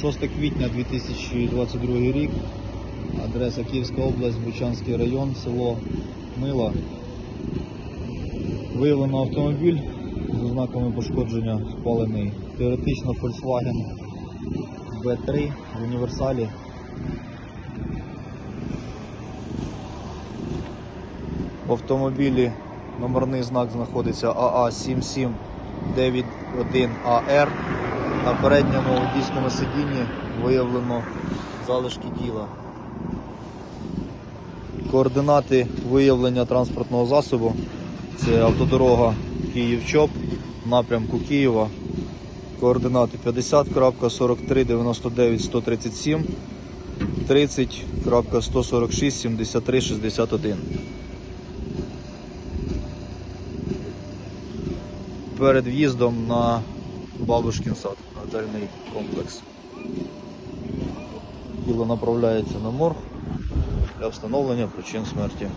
6 квітня 2022 рік. Адреса Київська область, Бучанський район, село Мила. Виявлено автомобіль з ознаками пошкодження спалений. Теоретично Volkswagen B3 в універсалі. В автомобілі номерний знак знаходиться АА7791AR. На передньому водійському сидінні виявлено залишки тіла. Координати виявлення транспортного засобу це автодорога Київ-Чоп напрямку Києва. Координати 50.4399-137 30.146-7361. Перед в'їздом на Бабушкін сад, готельний комплекс. Тіло направляється на морг для встановлення причин смерті.